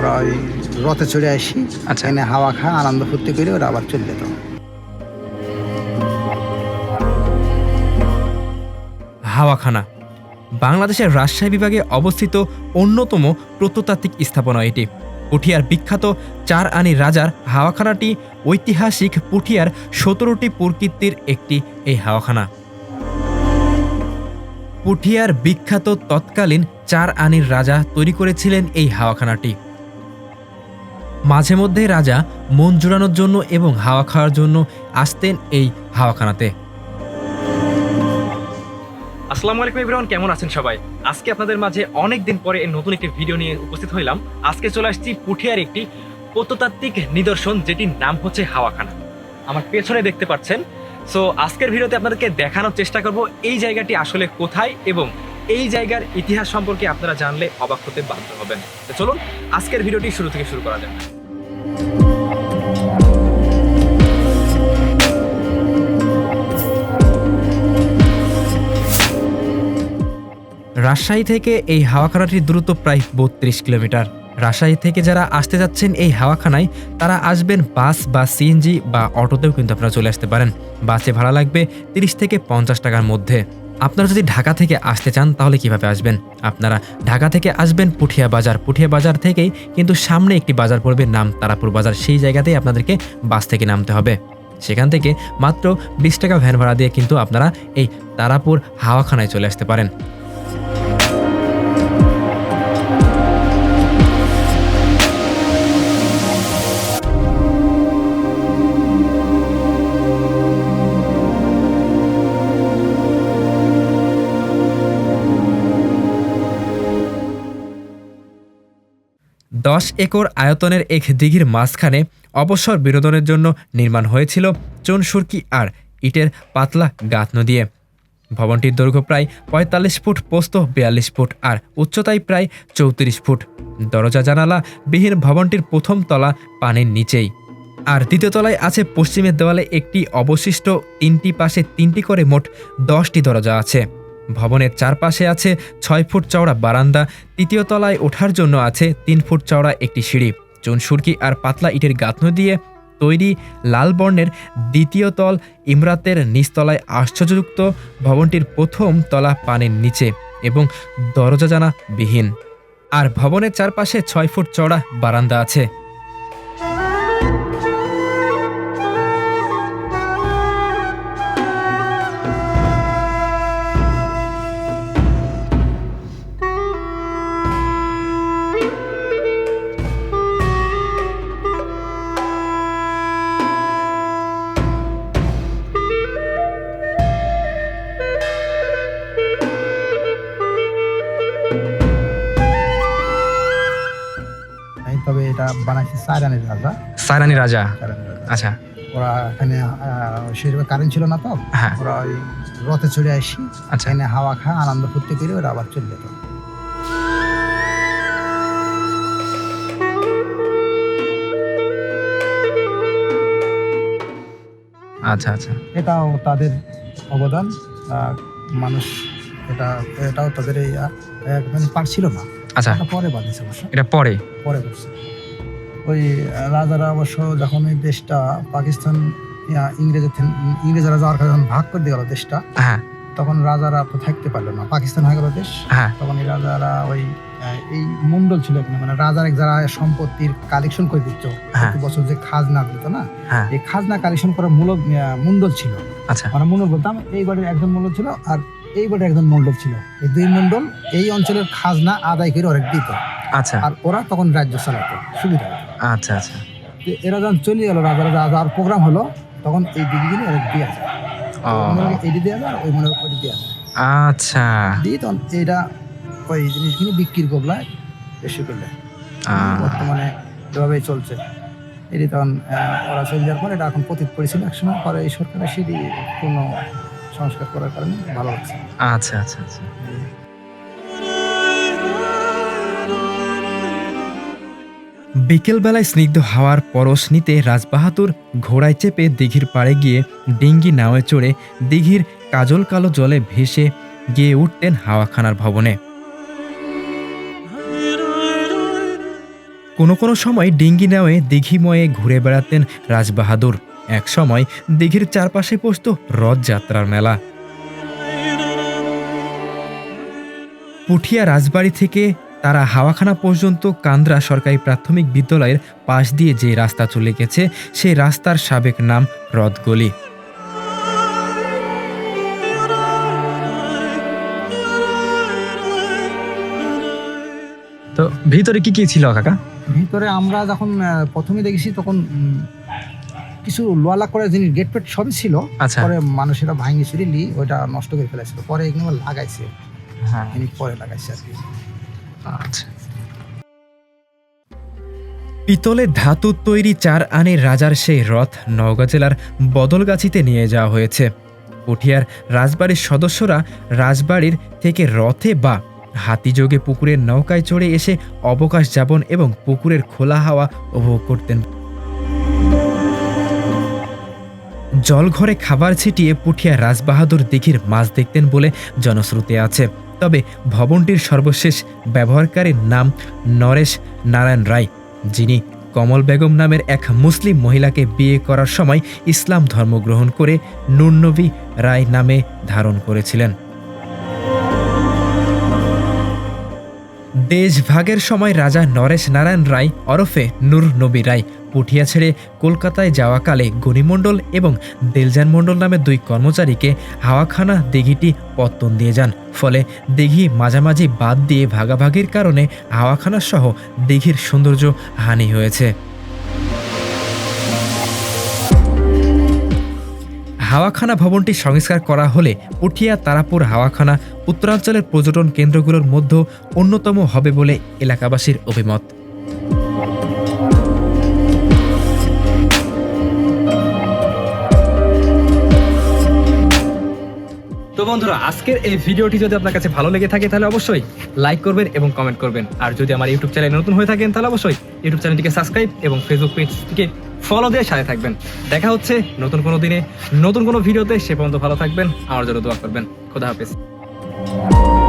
ওরা ওই রথে চড়ে আসি। আচ্ছা। এনে হাওয়া খায় আনন্দ ফুর্তি করে ওরা আবার চলে যেত। হাওয়াখানা। বাংলাদেশের রাজশাহী বিভাগে অবস্থিত অন্যতম প্রত্নতাত্ত্বিক স্থাপনা এটি। পুঠিয়ার বিখ্যাত চার আনি রাজার হাওয়াখানাটি ঐতিহাসিক পুঠিয়ার সতেরোটি প্রকৃতির একটি এই হাওয়াখানা। পুঠিয়ার বিখ্যাত তৎকালীন চার আনির রাজা তৈরি করেছিলেন এই হাওয়াখানাটি। মাঝে মধ্যে রাজা মন জোড়ানোর জন্য এবং হাওয়া খাওয়ার জন্য আসতেন এই হাওয়াখানাতে। আসসালামু আলাইকুম এভরিওয়ান, কেমন আছেন সবাই? আজকে আপনাদের মাঝে অনেক দিন পরে এই নতুন একটি ভিডিও নিয়ে উপস্থিত হইলাম। আজকে চলে আসছি পুঠিয়ার একটি প্রত্নতাত্ত্বিক নিদর্শন, যেটির নাম হচ্ছে হাওয়াখানা। আমার পেছনে দেখতে পাচ্ছেন। সো আজকের ভিডিওতে আপনাদেরকে দেখানোর চেষ্টা করব, এই জায়গাটি আসলে কোথায় এবং এই জায়গার ইতিহাস সম্পর্কে আপনারা জানলে অবাক হতে বাধ্য হবেন। চলুন, আজকের ভিডিওটি শুরু থেকে শুরু করা যাক। রাজশাহী থেকে এই হাওয়াখানাটির দূরত্ব প্রায় বত্রিশ কিলোমিটার। রাজশাহী থেকে যারা আসতে যাচ্ছেন এই হাওয়াখানায়, তারা আসবেন বাস বা সিএনজি বা অটোতেও কিন্তু আপনারা চলে আসতে পারেন। বাসে ভাড়া লাগবে তিরিশ থেকে পঞ্চাশ টাকার মধ্যে। আপনারা যদি ঢাকা থেকে আসতে চান, তাহলে কীভাবে আসবেন? আপনারা ঢাকা থেকে আসবেন পুঠিয়া বাজার। পুঠিয়া বাজার থেকেই কিন্তু সামনে একটি বাজার পড়বে, নাম তারাপুর বাজার। সেই জায়গাতেই আপনাদেরকে বাস থেকে নামতে হবে। সেখান থেকে মাত্র বিশ টাকা ভ্যান ভাড়া দিয়ে কিন্তু আপনারা এই তারাপুর হাওয়াখানায় চলে আসতে পারেন। দশ একর আয়তনের এক দিঘির মাঝখানে অবসর বিনোদনের জন্য নির্মাণ হয়েছিল চুনসুরকি আর ইটের পাতলা গাঁথনো দিয়ে ভবনটির দৈর্ঘ্য প্রায় পঁয়তাল্লিশ ফুট, পোস্ত বিয়াল্লিশ ফুট আর উচ্চতায় প্রায় চৌত্রিশ ফুট। দরজা জানালা বিহীন ভবনটির প্রথম তলা পানির নিচেই। আর দ্বিতীয় তলায় আছে পশ্চিমের দেওয়ালে একটি অবশিষ্ট, তিনটি পাশে তিনটি করে মোট দশটি দরজা আছে। ভবনের চারপাশে আছে ছয় ফুট চওড়া বারান্দা, তৃতীয় তলায় ওঠার জন্য আছে তিন ফুট চওড়া একটি সিঁড়ি। চুনসুরকি আর পাতলা ইটের গাঁথনো দিয়ে তৈরি লাল বর্ণের দ্বিতীয় তল ইমরাতের নিচতলায় আশ্চর্যযুক্ত ভবনটির প্রথম তলা পানির নিচে এবং দরজা জানা বিহীন আর ভবনের চারপাশে ছয় ফুট চওড়া বারান্দা আছে। তবে এটা বানাইছে সাইরানের রাজা। সারানি রাজা? আচ্ছা। ওরা এখানে সেরকম কারেন্ট ছিল না তো? হ্যাঁ। ওরা ওই রথে চড়ে আসি আচ্ছা। এনে হাওয়া খায় আনন্দ ফুর্তি করে ওরা আবার চলে যেত। আচ্ছা আচ্ছা। এটাও তাদের অবদান। মানুষ এটা এটাও তাদের এই পারছিল না। আচ্ছা। পরে বানিয়েছে অবশ্য। এটা পরে? পরে করছে ওই রাজারা অবশ্য যখন এই দেশটা পাকিস্তান ইয়া, ইংরেজের ইংরেজরা যাওয়ার কারণে যখন ভাগ করে দিয়ে গেল দেশটা হ্যাঁ। তখন রাজারা তো থাকতে পারল না। পাকিস্তান হয়ে গেল দেশ। হ্যাঁ। তখন এই রাজারা ওই এই মন্ডল ছিল মানে রাজার এক যারা সম্পত্তির কালেকশন করে দিত হ্যাঁ। প্রতি বছর যে খাজনা দিত না হ্যাঁ। এই খাজনা কালেকশন করা মূল মন্ডল ছিল। আচ্ছা। মানে মন্ডল বলতাম এই বাড়ির একজন মন্ডল ছিল আর এই বাড়ির একজন মন্ডল ছিল। এই দুই মন্ডল এই অঞ্চলের খাজনা আদায় করে ওরা দিত। আচ্ছা। আর ওরা তখন রাজ্য চালাতো সুবিধা আচ্ছা আচ্ছা। এরা যখন চলে গেল রাজারা যাওয়ার প্রোগ্রাম হলো তখন এই দিদিগুলি ওরা দিয়ে এটি দেওয়া যায় আর ওই মনে ওইটি দেওয়া যায় আচ্ছা। দিয়ে তখন এইটা ওই জিনিসগুলি বিক্রির কবলায় বেশি করলে। বর্তমানে এভাবেই চলছে। এটি তখন ওরা চলে যাওয়ার পর এটা এখন পতিত পড়েছিল একসময়। পরে এই সরকারের সেটি পূর্ণ সংস্কার করার কারণে ভালো লাগছে আচ্ছা আচ্ছা আচ্ছা। বিকেলবেলায় স্নিগ্ধ হাওয়ার পরশ নিতে রাজবাহাদুর ঘোড়ায় চেপে দিঘির পাড়ে গিয়ে ডিঙ্গি নাওয়ে চড়ে দিঘির কাজল কালো জলে ভেসে গিয়ে উঠতেন হাওয়াখানার ভবনে। কোনো কোনো সময় ডিঙ্গি নাওয়ে দিঘিময়ে ঘুরে বেড়াতেন রাজবাহাদুর। এক সময় দিঘির চারপাশে বসত রথযাত্রার মেলা। পুঠিয়া রাজবাড়ি থেকে তারা হাওয়াখানা পর্যন্ত কান্দ্রা সরকারি প্রাথমিক বিদ্যালয়ের পাশ দিয়ে যে রাস্তা চলে গেছে সেই রাস্তার সাবেক নাম রথগলি। তো ভিতরে কি কি ছিল কাকা? ভিতরে আমরা যখন প্রথমে দেখেছি তখন কিছু লোয়ালা করে জিনিস গেট পেট সবই ছিল আচ্ছা। পরে মানুষেরা ভাঙি চুরিলি ওইটা নষ্ট করে ফেলেছিল পরে এগুলো লাগাইছে। হ্যাঁ। পরে লাগাইছে আর কি। আচ্ছা। পিতলের ধাতু তৈরি চার আনের রাজার সেই রথ নওগাঁ জেলার বদলগাছিতে নিয়ে যাওয়া হয়েছে। পুঠিয়ার রাজবাড়ির সদস্যরা রাজবাড়ির থেকে রথে বা হাতিযোগে পুকুরের নৌকায় চড়ে এসে অবকাশ যাপন এবং পুকুরের খোলা হাওয়া উপভোগ করতেন। জলঘরে খাবার ছিটিয়ে পুঠিয়া রাজবাহাদুর দিঘির মাছ দেখতেন বলে জনশ্রুতি আছে। তবে ভবনটির সর্বশেষ ব্যবহারকারীর নাম নরেশ নারায়ণ রায়, যিনি কমল বেগম নামের এক মুসলিম মহিলাকে বিয়ে করার সময় ইসলাম ধর্ম গ্রহণ করে নুরনবী রায় নামে ধারণ করেছিলেন। দেশভাগের সময় রাজা নরেশ নারায়ণ রায় ওরফে নূর নবী রায় পুঠিয়া ছেড়ে কলকাতায় যাওয়াকালে গণিমণ্ডল এবং দেলজান মণ্ডল নামে দুই কর্মচারীকে হাওয়াখানা দিঘিটি পত্তন দিয়ে যান। ফলে দিঘি মাঝামাঝি বাদ দিয়ে ভাগাভাগির কারণে হাওয়াখানা সহ দিঘির সৌন্দর্য হানি হয়েছে। হাওয়াখানা ভবনটি সংস্কার করা হলে পুঠিয়া তারাপুর হাওয়াখানা উত্তরাঞ্চলের পর্যটন কেন্দ্রগুলোর মধ্যে অন্যতম হবে বলে এলাকাবাসীর অভিমত। তো বন্ধুরা, আজকের এই ভিডিওটি যদি আপনার কাছে ভালো লেগে থাকে, তাহলে অবশ্যই লাইক করবেন এবং কমেন্ট করবেন। আর যদি আমার ইউটিউব চ্যানেল নতুন হয়ে থাকেন, তাহলে অবশ্যই ইউটিউব চ্যানেলটিকে সাবস্ক্রাইব এবং ফেসবুক পেজটিকে ফলো দিয়ে সাথে থাকবেন। দেখা হচ্ছে নতুন কোনো দিনে, নতুন কোনো ভিডিওতে, সে পর্যন্ত ভালো থাকবেন, আমার জন্য দোয়া করবেন। খোদা হাফেজ। Thank you.